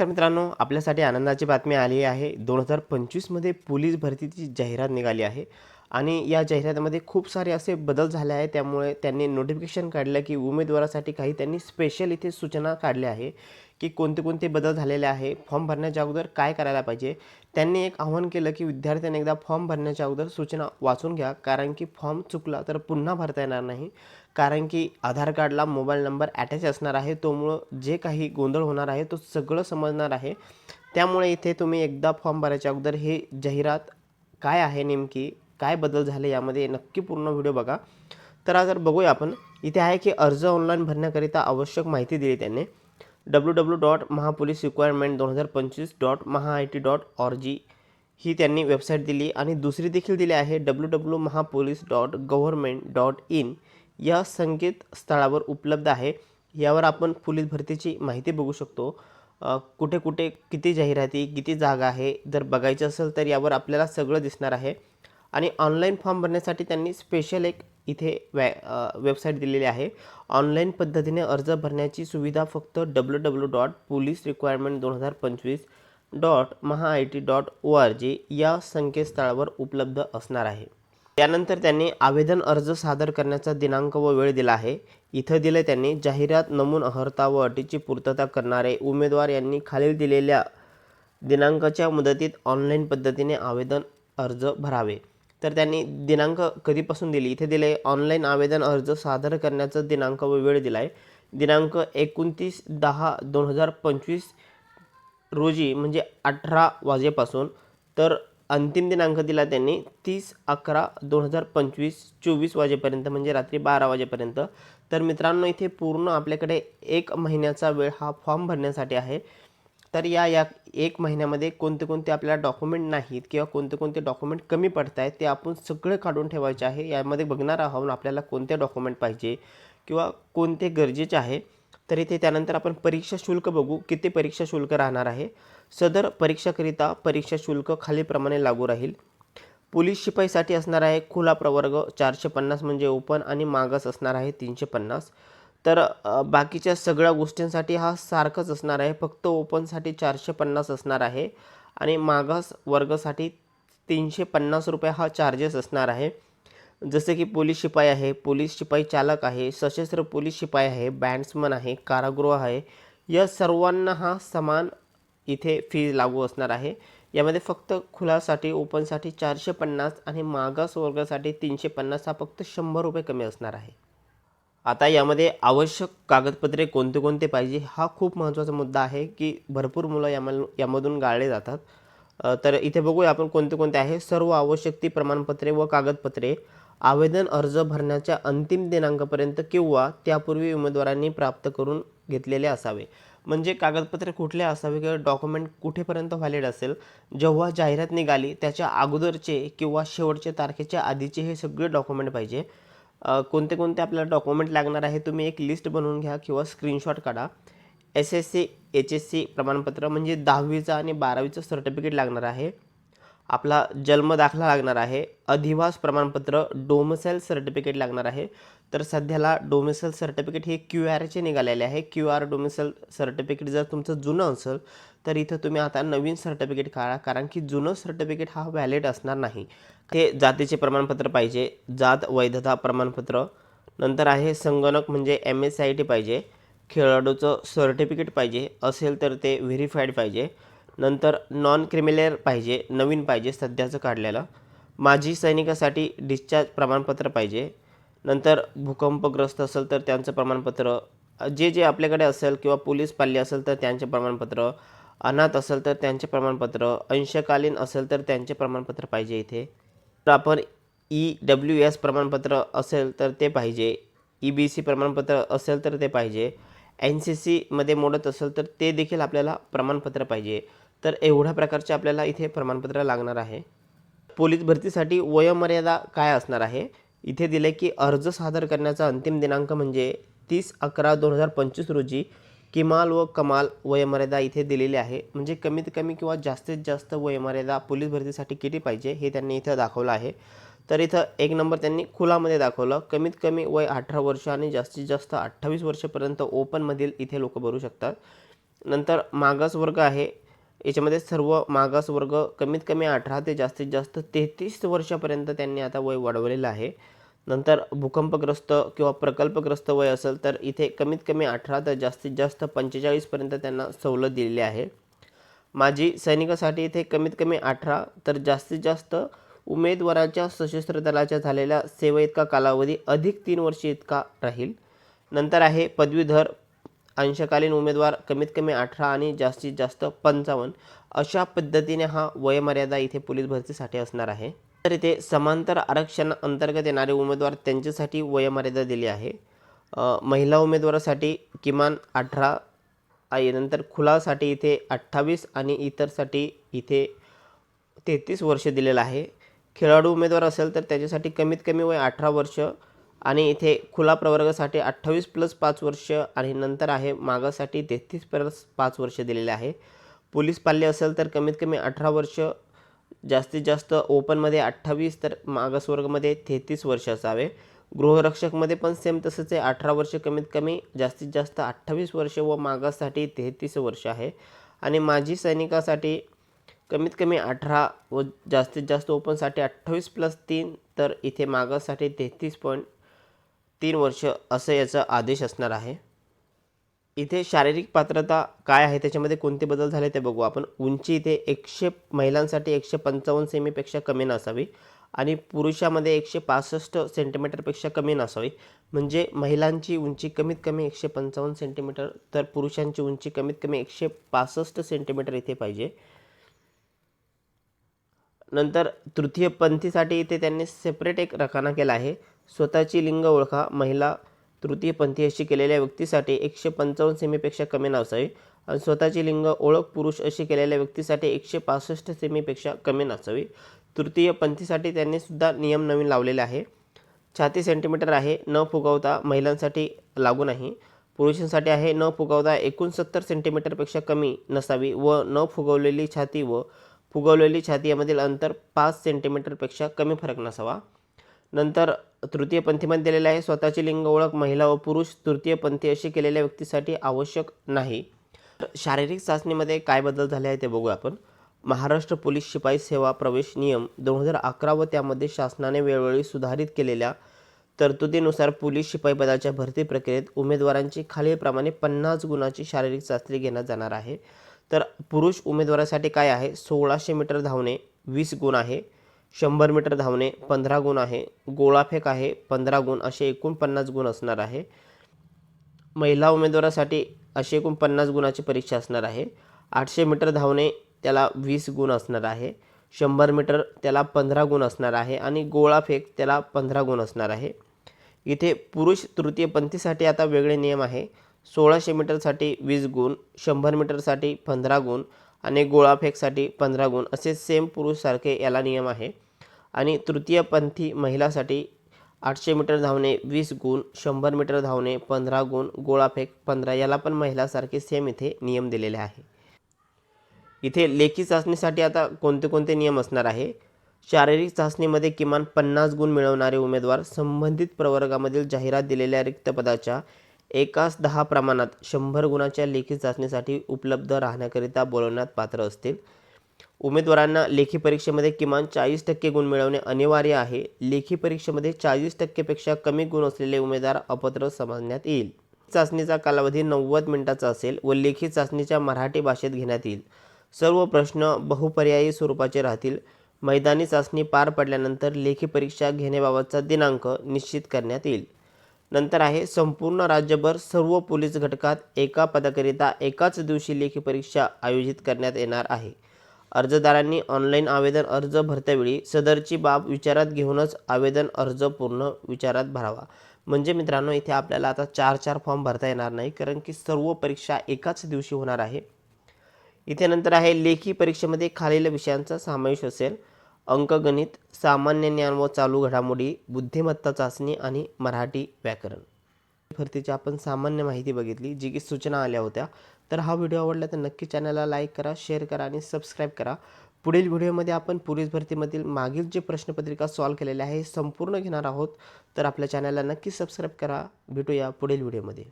नमस्कार मित्रांनो आपल्यासाठी आनंदाची बातमी आली आहे. दोन हजार पंचवीसमध्ये पोलीस भरतीची जाहिरात निघाली आहे आणि या जाहिरातीमध्ये खूप सारे असे बदल झाले आहे त्यामुळे त्यांनी नोटिफिकेशन काढलं की उमेदवारासाठी काही त्यांनी स्पेशल इथे सूचना काढल्या आहे. की कोणते कोणते बदल झालेले आहे? फॉर्म भरण्याच्या अगोदर काय करायला पाहिजे? त्यांनी एक आव्हान केलं की विद्यार्थ्यांनी एकदा फॉर्म भरण्याच्या अगोदर सूचना वाचून घ्या. कारण की फॉर्म चुकला तर पुन्हा भरता येणार नाही. कारण की आधार कार्डला मोबाईल नंबर अटॅच असणार आहे. तोमुळं जे काही गोंधळ होणार आहे तो सगळं समजणार आहे. त्यामुळे इथे तुम्ही एकदा फॉर्म भरायच्या अगोदर हे जाहिरात काय आहे नेमकी? काय बदल झाले यामध्ये नक्की पूर्ण व्हिडिओ बघा. तर जर बघूया आपण. इथे आहे की अर्ज ऑनलाईन भरण्याकरिता आवश्यक माहिती दिली त्यांनी. W W dot Mahapolice requirement दोन हजार पंचवीस dot Maha I T dot org ही त्यांनी वेबसाईट दिली आणि दुसरी देखील दिली आहे W W Mahapolice dot government dot in या संकेतस्थळावर उपलब्ध आहे. यावर आपण पोलीस भरतीची माहिती बघू शकतो. कुठे कुठे किती जाहिराती किती जागा आहे जर बघायचं असेल तर यावर आपल्याला सगळं दिसणार आहे. आणि ऑनलाईन फॉर्म भरण्यासाठी त्यांनी स्पेशल एक इथे वॅ वेबसाईट दिलेली आहे. ऑनलाईन पद्धतीने अर्ज भरण्याची सुविधा फक्त W W dot police requirement दोन हजार पंचवीस dot Maha I T dot O R G या संकेतस्थळावर उपलब्ध असणार आहे. त्यानंतर त्यांनी आवेदन अर्ज सादर करण्याचा दिनांक व वेळ दिला आहे. इथं दिलं त्यांनी जाहिरात नमून अर्हता व अटीची पूर्तता करणारे उमेदवार यांनी खालील दिलेल्या दिनांकाच्या मुदतीत ऑनलाईन पद्धतीने आवेदन अर्ज भरावे. तर त्यांनी दिनांक कधीपासून दिली? इथे दिले ऑनलाईन आवेदन अर्ज सादर करण्याचा दिनांक व वेळ दिला आहे दिनांक एकोणतीस दहा दोन हजार पंचवीस रोजी म्हणजे अठरा वाजेपासून तर अंतिम दिनांक दिला त्यांनी तीस अकरा दोन हजार पंचवीस चोवीस वाजेपर्यंत म्हणजे रात्री बारा वाजेपर्यंत. तर मित्रांनो इथे पूर्ण आपल्याकडे एक महिन्याचा वेळ हा फॉर्म भरण्यासाठी आहे. तर या या एक महिन्यामध्ये कोणते कोणते आपल्याला डॉक्युमेंट नाहीत किंवा कोणते कोणते डॉक्युमेंट कमी पडत आहेत ते आपण सगळं काढून ठेवायचे आहे. यामध्ये बघणार आहोत आपल्याला कोणते डॉक्युमेंट पाहिजे किंवा कोणते गरजेचे आहे. तर इथे त्यानंतर आपण परीक्षा शुल्क बघू किती परीक्षा शुल्क राहणार आहे. सदर परीक्षाकरिता परीक्षा शुल्क खालीलप्रमाणे लागू राहील. पोलीस शिपाईसाठी असणार आहे खुला प्रवर्ग चारशे पन्नास म्हणजे ओपन आणि मागास असणार आहे तीनशे पन्नास. तर बाकीच्या सगळ्या गोष्टींसाठी हा सारखंच असणार आहे. फक्त ओपनसाठी चारशे पन्नास असणार आहे आणि मागास वर्गासाठी तीनशे पन्नास रुपये हा चार्जेस असणार आहे. जसे की पोलीस शिपाई आहे पोलीस शिपाई चालक आहे सशस्त्र पोलीस शिपाई आहे बँड्समन आहे कारागृह आहे. या सर्वांना हा समान इथे फी लागू असणार आहे. यामध्ये फक्त खुलासाठी ओपनसाठी चारशे पन्नास आणि मागास वर्गासाठी तीनशे पन्नास हा फक्त शंभर रुपये कमी असणार आहे. आता यामध्ये आवश्यक कागदपत्रे कोणते कोणते पाहिजे हा खूप महत्त्वाचा मुद्दा आहे की भरपूर मुलं यामल यामधून गाळले जातात. तर इथे बघूया आपण कोणते कोणते आहे. सर्व आवश्यक ती प्रमाणपत्रे व कागदपत्रे आवेदन अर्ज भरण्याच्या अंतिम दिनांकापर्यंत किंवा त्यापूर्वी उमेदवारांनी प्राप्त करून घेतलेले असावे. म्हणजे कागदपत्रे कुठले असावे किंवा डॉक्युमेंट कुठेपर्यंत व्हॅलिड असेल जेव्हा जाहिरात निघाली त्याच्या अगोदरचे किंवा शेवटच्या तारखेच्या आधीचे हे सगळे डॉक्युमेंट पाहिजे. कोणते कोणते आपल्याला डॉक्युमेंट लागणार आहे तुम्ही एक लिस्ट बनवून घ्या किंवा स्क्रीनशॉट काढा. S S C H S C प्रमाणपत्र म्हणजे दहावीचं आणि बारावीचं सर्टिफिकेट लागणार आहे. आपला जन्म दाखला लागणार आहे. अधिवास प्रमाणपत्र डोमसेल सर्टिफिकेट लागणार आहे. तर सध्याला डोमिसल सर्टिफिकेट हे क्यू आरचे निघालेले आहे. क्यू आर डोमिसल सर्टिफिकेट जर तुमचं जुनं असेल तर इथं तुम्ही आता नवीन सर्टिफिकेट काढा. कारण की जुनं सर्टिफिकेट हा व्हॅलिड असणार नाही. ते जातीचे प्रमाणपत्र पाहिजे जात वैधता प्रमाणपत्र. नंतर आहे संगणक म्हणजे एम एस आय टी पाहिजे. खेळाडूचं सर्टिफिकेट पाहिजे. असेल तर ते व्हेरीफाईड पाहिजे. नंतर नॉन क्रिमिलेअर पाहिजे नवीन पाहिजे सध्याचं काढलेलं. माजी सैनिकासाठी डिस्चार्ज प्रमाणपत्र पाहिजे. नंतर भूकंपग्रस्त असेल तर त्यांचं प्रमाणपत्र जे जे आपल्याकडे असेल किंवा पोलीस पाल्य असेल तर त्यांचे प्रमाणपत्र अनाथ असेल तर त्यांचे प्रमाणपत्र अंशकालीन असेल तर त्यांचे प्रमाणपत्र पाहिजे इथे. तर आपण ई डब्ल्यू एस प्रमाणपत्र असेल तर ते पाहिजे ई बी सी प्रमाणपत्र असेल तर ते पाहिजे एन सी सीमध्ये मोडत असेल तर ते देखील आपल्याला प्रमाणपत्र पाहिजे. तर एवढ्या प्रकारचे आपल्याला इथे प्रमाणपत्र लागणार आहे. पोलीस भरतीसाठी वयोमर्यादा काय असणार आहे? इथे दिले की अर्ज सादर करण्याचा अंतिम दिनांक म्हणजे तीस अकरा दोन हजार पंचवीस रोजी किमाल व कमाल वयमर्यादा इथे दिलेली आहे. म्हणजे कमीत कमी किंवा जास्तीत जास्त वयमर्यादा पोलीस भरतीसाठी किती पाहिजे हे त्यांनी इथं दाखवलं आहे. तर इथं एक नंबर त्यांनी खुलामध्ये दाखवलं कमीत कमी वय अठरा वर्ष आणि जास्तीत जास्त अठ्ठावीस वर्षापर्यंत ओपनमधील इथे लोक भरू शकतात. नंतर मागास वर्ग आहे याच्यामध्ये सर्व मागास वर्ग कमीत कमी अठरा ते जास्तीत जास्त तेहतीस वर्षापर्यंत त्यांनी आता वय वाढवलेलं आहे. नंतर भूकंपग्रस्त किंवा प्रकल्पग्रस्त वय असेल तर इथे कमीत कमी अठरा तर जास्तीत जास्त पंचेचाळीसपर्यंत त्यांना सवलत दिलेली आहे. माजी सैनिकासाठी इथे कमीत कमी अठरा तर जास्तीत जास्त उमेदवाराच्या सशस्त्र दलाच्या झालेल्या सेवेइतका कालावधी अधिक तीन वर्ष इतका राहील. नंतर आहे पदवीधर अंशकालीन उमेदवार कमीत कमी अठरा आणि जास्तीत जास्त पंचावन्न अशा पद्धतीने हा वयमर्यादा इथे पोलीस भरतीसाठी असणार आहे. तर इथे समांतर आरक्षण अंतर्गत येणारे उमेदवार त्यांच्यासाठी वयमर्यादा दिली आहे. महिला उमेदवारासाठी किमान अठरा आहे. नंतर खुलासाठी इथे अठ्ठावीस आणि इतरसाठी इथे तेहतीस वर्ष दिलेलं आहे. खेळाडू उमेदवार असेल तर त्याच्यासाठी कमीत कमी वय अठरा वर्ष आणि इथे खुला प्रवर्गासाठी अठ्ठावीस प्लस पाच वर्ष आणि नंतर आहे मागासाठी तेहतीस प्लस पाच वर्ष दिलेले आहे. पोलीस पाल्य असेल तर कमीत कमी अठरा वर्ष जास्तीत जास्त ओपनमध्ये अठ्ठावीस तर मागासवर्गमध्ये तेहतीस वर्ष असावे. गृहरक्षकमध्ये पण सेम तसंच आहे. अठरा वर्ष कमीत कमी जास्तीत जास्त अठ्ठावीस वर्ष व मागासाठी तेहतीस वर्ष आहे. आणि माजी सैनिकासाठी कमीत कमी अठरा व जास्तीत जास्त ओपनसाठी अठ्ठावीस प्लस तीन तर इथे मागासाठी तेहतीस पॉईंट तीन वर्ष असं याचा आदेश असणार आहे. इथे शारीरिक पात्रता काय आहे? त्याच्यामध्ये कोणते बदल झाले ते बघू. आपण उंची इथे एकशे महिलांसाठी एकशे पंचावन्न सेमीपेक्षा कमी नसावी आणि पुरुषामध्ये एकशे पासष्ट सेंटीमीटरपेक्षा कमी नसावी. म्हणजे महिलांची उंची कमीत कमी एकशे पंचावन्न सेंटीमीटर तर पुरुषांची उंची कमीत कमी एकशे पासष्ट सेंटीमीटर इथे पाहिजे. नंतर तृतीयपंथीसाठी इथे त्यांनी सेपरेट एक रखाना केला आहे. स्वतःची लिंग ओळखा महिला तृतीयपंथी अशी केलेल्या व्यक्तीसाठी एकशे पंचावन्न सेमीपेक्षा कमी नसावी. आणि स्वतःची लिंग ओळख पुरुष अशी केलेल्या व्यक्तीसाठी एकशे पासष्ट सेमीपेक्षा कमी नसावी. तृतीय पंथीसाठी त्यांनी सुद्धा नियम नवीन लावलेले आहे. छाती सेंटीमीटर आहे न फुगवता महिलांसाठी लागू नाही. पुरुषांसाठी आहे न फुगवता एकोणसत्तर सेंटीमीटरपेक्षा कमी नसावी व न फुगवलेली छाती व फुगवलेली छाती यामधील अंतर पाच सेंटीमीटरपेक्षा कमी फरक नसावा. नंतर तृतीयपंथीमध्ये दिलेलं आहे स्वतःची लिंग ओळख महिला व पुरुष तृतीयपंथी अशी केलेल्या व्यक्तीसाठी आवश्यक नाही. शारीरिक चाचणीमध्ये काय बदल झाले आहे ते बघू आपण. महाराष्ट्र पोलीस शिपाई सेवा प्रवेश नियम दोन हजार अकरा व त्यामध्ये शासनाने वेळोवेळी सुधारित केलेल्या तरतुदीनुसार पोलीस शिपाई पदाच्या भरती प्रक्रियेत उमेदवारांची खालीलप्रमाणे पन्नास गुणाची शारीरिक चाचणी घेण्यात जाणार आहे. तर पुरुष उमेदवारासाठी काय आहे? सोळाशे मीटर धावणे वीस गुण आहे. शंभर मीटर धावणे पंधरा गुण आहे. गोळाफेक आहे पंधरा गुण असे एकूण पन्नास गुण असणार आहे. महिला उमेदवारासाठी असे एकूण पन्नास गुणाची परीक्षा असणार आहे. आठशे मीटर धावणे त्याला वीस गुण असणार आहे. शंभर मीटर त्याला पंधरा गुण असणार आहे. आणि गोळाफेक त्याला पंधरा गुण असणार आहे. इथे पुरुष तृतीयपंथीसाठी आता वेगळे नियम आहे. सोळाशे मीटरसाठी वीस गुण शंभर मीटरसाठी पंधरा गुण आणि गोळाफेकसाठी पंधरा गुण असे सेम पुरुषसारखे याला नियम आहे. आणि तृतीयपंथी महिलासाठी आठशे मीटर धावणे वीस गुण शंभर मीटर धावणे पंधरा गुण गोळाफेक पंधरा याला पण महिलासारखे सेम इथे नियम दिलेले आहे. इथे लेखी चाचणीसाठी आता कोणते कोणते नियम असणार आहे? शारीरिक चाचणीमध्ये किमान पन्नास गुण मिळवणारे उमेदवार संबंधित प्रवर्गामधील जाहिरात दिलेल्या रिक्त पदाच्या एकास दहा प्रमाणात शंभर गुणाच्या लेखी चाचणीसाठी उपलब्ध राहण्याकरिता बोलवण्यात पात्र असतील. उमेदवारांना लेखी परीक्षेमध्ये किमान चाळीस टक्के गुण मिळवणे अनिवार्य आहे. लेखी परीक्षेमध्ये चाळीस टक्केपेक्षा कमी गुण असलेले उमेदवार अपात्र समजण्यात येईल. चाचणीचा कालावधी नव्वद मिनिटाचा असेल व लेखी चाचणीच्या मराठी भाषेत घेण्यात येईल. सर्व प्रश्न बहुपर्यायी स्वरूपाचे राहतील. मैदानी चाचणी पार पडल्यानंतर लेखी परीक्षा घेण्याबाबतचा दिनांक निश्चित करण्यात येईल. नंतर आहे संपूर्ण राज्यभर सर्व पोलीस घटकात एका पदाकरिता एकाच दिवशी लेखी परीक्षा आयोजित करण्यात येणार आहे. अर्जदारांनी ऑनलाईन आवेदन अर्ज भरत्यावेळी सदरची बाब विचारात घेऊनच आवेदन अर्ज पूर्ण विचारात भरावा. म्हणजे मित्रांनो इथे आपल्याला आता चार चार फॉर्म भरता येणार नाही कारण की सर्व परीक्षा एकाच दिवशी होणार आहे. इथे नंतर आहे लेखी परीक्षेमध्ये खालील विषयांचा समावेश असेल. अंकगणित सामान्य ज्ञान व चालू घडामोडी बुद्धिमत्ता चाचणी आणि मराठी व्याकरण. भरतीची आपण सामान्य माहिती बघितली जी की सूचना आल्या होत्या. तर हा व्हिडिओ आवडला तर नक्की चॅनलला लाईक करा शेअर करा आणि सबस्क्राईब करा. पुढील व्हिडिओमध्ये आपण पोलीस भरतीमधील मागील जे प्रश्नपत्रिका सॉल्व केलेल्या आहे संपूर्ण घेणार आहोत. तर आपल्या चॅनलला नक्की सबस्क्राईब करा. भेटूया पुढील व्हिडिओमध्ये.